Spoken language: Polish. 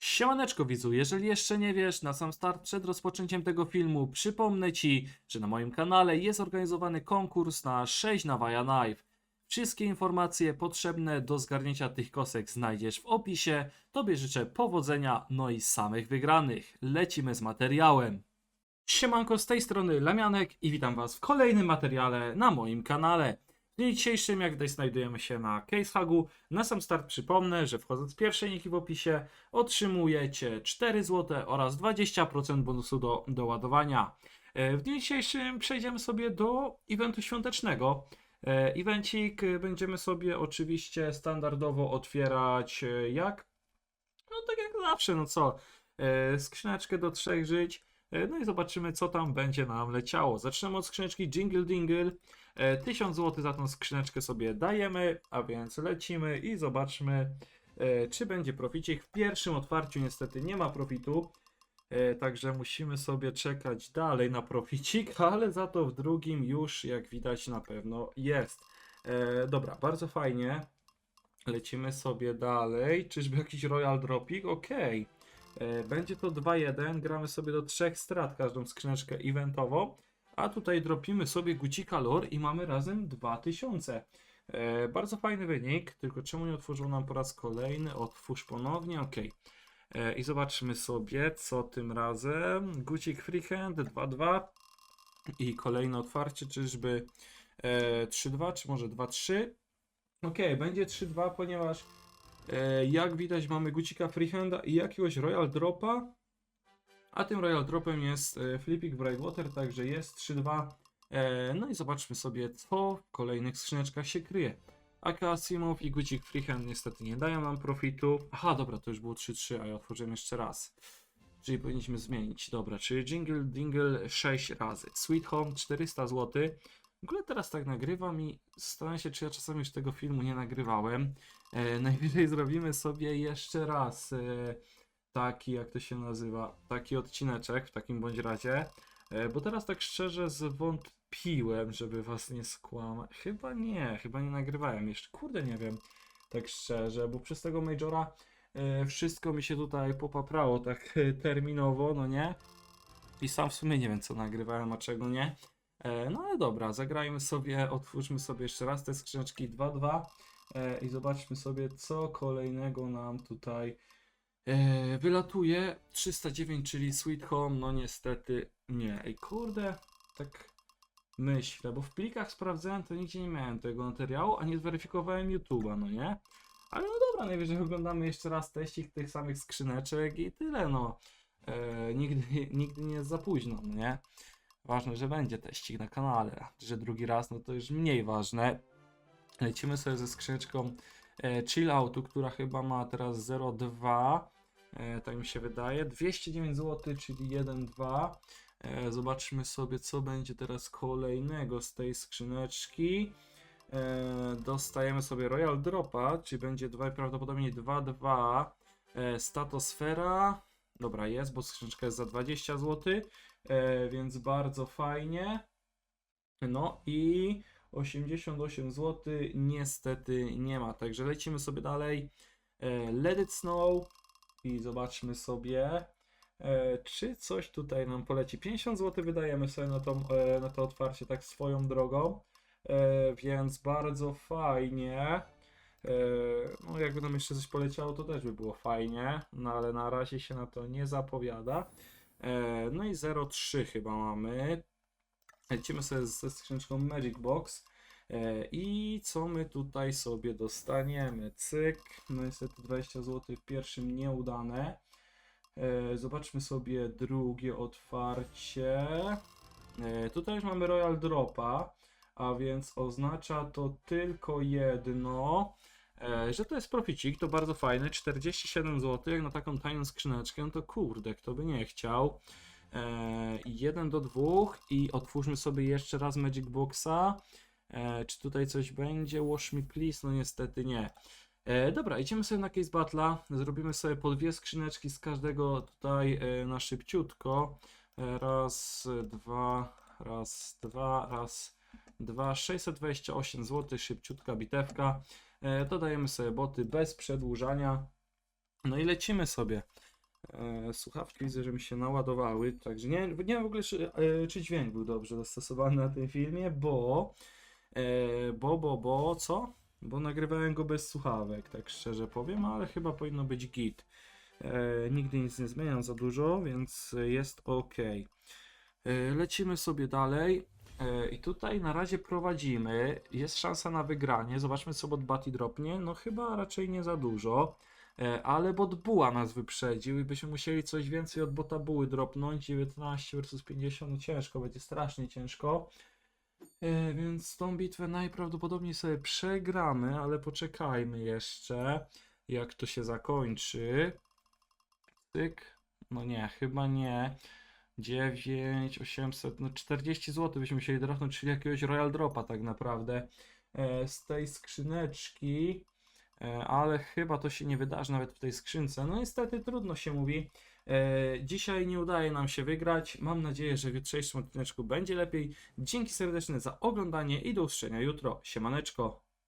Siemaneczko widzu, jeżeli jeszcze nie wiesz, na sam start przed rozpoczęciem tego filmu przypomnę Ci, że na moim kanale jest organizowany konkurs na 6 na Vaja Knife. Wszystkie informacje potrzebne do zgarnięcia tych kosek znajdziesz w opisie. Tobie życzę powodzenia, no i samych wygranych. Lecimy z materiałem. Siemanko, z tej strony Lamianek i witam Was w kolejnym materiale na moim kanale. W dniu dzisiejszym, jak widać, znajdujemy się na CaseHugu. Na sam start przypomnę, że wchodząc w pierwsze linki w opisie otrzymujecie 4 zł oraz 20% bonusu do doładowania. E, W dniu dzisiejszym przejdziemy sobie do eventu świątecznego. E, Evencik będziemy sobie oczywiście standardowo otwierać e, jak? No tak jak zawsze, no co? Skrzyneczkę do trzech żyć. E, No i zobaczymy, co tam będzie nam leciało. Zaczynamy od skrzyneczki Jingle Dingle. E, 1000 zł za tą skrzyneczkę sobie dajemy, a więc lecimy i zobaczmy, e, czy będzie proficik. W pierwszym otwarciu niestety nie ma profitu, e, także musimy sobie czekać dalej na proficik, ale za to w drugim już, jak widać, na pewno jest. E, Dobra, bardzo fajnie. Lecimy sobie dalej. Czyżby jakiś Royal Dropik? Okej. E, Będzie to 2-1. Gramy sobie do trzech strat każdą skrzyneczkę eventową. A tutaj dropimy sobie gucika lore i mamy razem 2000. E, bardzo fajny wynik, tylko czemu nie otworzył nam po raz kolejny? Otwórz ponownie, ok. E, I zobaczmy sobie, co tym razem. Gucik freehand 2-2 i kolejne otwarcie, czyżby e, 3-2, czy może 2-3? Ok, będzie 3-2, ponieważ e, jak widać mamy gucika freehanda i jakiegoś royal dropa. A tym Royal Dropem jest e, Flipping Brightwater, także jest 3-2. E, no i zobaczmy sobie, co w kolejnych skrzyneczkach się kryje. Aka Asimov i Gucik Freehand niestety nie dają nam profitu. Aha, dobra, to już było 3-3, a ja otworzyłem jeszcze raz. Czyli powinniśmy zmienić. Dobra, czyli Jingle Dingle 6 razy. Sweet Home 400 zł. W ogóle teraz tak nagrywam i zastanawiam się, czy ja czasami już tego filmu nie nagrywałem. E, najwyżej zrobimy sobie jeszcze raz. E, taki, jak to się nazywa, taki odcineczek w takim bądź razie. E, Bo teraz tak szczerze zwątpiłem, żeby was nie skłamać. Chyba nie, chyba nie nagrywałem jeszcze. Kurde, nie wiem, tak szczerze, bo przez tego Majora e, wszystko mi się tutaj popaprało tak e, terminowo, no nie? I sam w sumie nie wiem, co nagrywałem, a czego nie. E, No ale dobra, zagrajmy sobie, otwórzmy sobie jeszcze raz te skrzyneczki 2-2 e, i zobaczmy sobie, co kolejnego nam tutaj E, wylatuje 309, czyli Sweet Home, no niestety nie. Ej, kurde, tak myślę, bo w plikach sprawdzałem, to nigdzie nie miałem tego materiału, a nie zweryfikowałem YouTube'a, no nie? Ale no dobra, najwyżej oglądamy jeszcze raz teścik tych samych skrzyneczek i tyle, no. Nigdy, nigdy nie jest za późno, no nie? Ważne, że będzie teścik na kanale, że drugi raz, no to już mniej ważne. Lecimy sobie ze skrzyneczką e, Chill Outu, która chyba ma teraz 0,2. E, tak mi się wydaje. 209 zł, czyli 1,2. E, zobaczmy sobie, co będzie teraz kolejnego z tej skrzyneczki. E, dostajemy sobie Royal Dropa, czyli będzie dwa, prawdopodobnie 2,2. E, statosfera. Dobra, jest, bo skrzyneczka jest za 20 zł, e, więc bardzo fajnie. No i 88 zł niestety nie ma, także lecimy sobie dalej. E, Let it snow i zobaczmy sobie, e, czy coś tutaj nam poleci. 50 zł wydajemy sobie na, tą, na to otwarcie tak swoją drogą, więc bardzo fajnie. E, no jakby nam jeszcze coś poleciało, to też by było fajnie, no ale na razie się na to nie zapowiada. E, no i 0,3 chyba mamy. Lecimy sobie ze skrzyneczką Magic Box. E, I co my tutaj sobie dostaniemy? Cyk, no niestety 20 zł pierwszym nieudane. Zobaczmy sobie drugie otwarcie. Tutaj już mamy Royal Dropa, a więc oznacza to tylko jedno, że to jest proficik, to bardzo fajne, 47 zł na taką tajną skrzyneczkę, no to kurde, kto by nie chciał. E, 1 do 2 i otwórzmy sobie jeszcze raz Magic Boxa. E, czy tutaj coś będzie? Wash me please? No niestety nie. E, dobra, idziemy sobie na Case Battle'a. Zrobimy sobie po dwie skrzyneczki z każdego tutaj e, na szybciutko. E, raz, dwa, raz, dwa, raz, dwa. 628 zł, szybciutka bitewka. E, dodajemy sobie boty bez przedłużania. No i lecimy sobie. E, słuchawki widzę, że mi się naładowały, także nie, nie wiem w ogóle, czy, e, czy dźwięk był dobrze dostosowany na tym filmie, bo, e, bo, bo, bo, co? Bo nagrywałem go bez słuchawek, tak szczerze powiem, ale chyba powinno być git. E, nigdy nic nie zmieniam za dużo, więc jest ok. E, lecimy sobie dalej. E, I tutaj na razie prowadzimy. Jest szansa na wygranie. Zobaczmy, co bot Batty dropnie. No chyba raczej nie za dużo. E, Ale bot Buła nas wyprzedził i byśmy musieli coś więcej od bota Buły dropnąć. 19 versus 50, no ciężko, będzie strasznie ciężko. E, Więc tą bitwę najprawdopodobniej sobie przegramy, ale poczekajmy jeszcze, jak to się zakończy. Cyk. No nie, chyba nie. 9, 800, no 40 zł byśmy musieli dropnąć, czyli jakiegoś Royal Dropa tak naprawdę e, z tej skrzyneczki, e, ale chyba to się nie wydarzy nawet w tej skrzynce. No niestety trudno się mówi. E, dzisiaj nie udaje nam się wygrać. Mam nadzieję, że w jutrzejszym odcineczku będzie lepiej. Dzięki serdeczne za oglądanie i do usłyszenia jutro. Siemaneczko.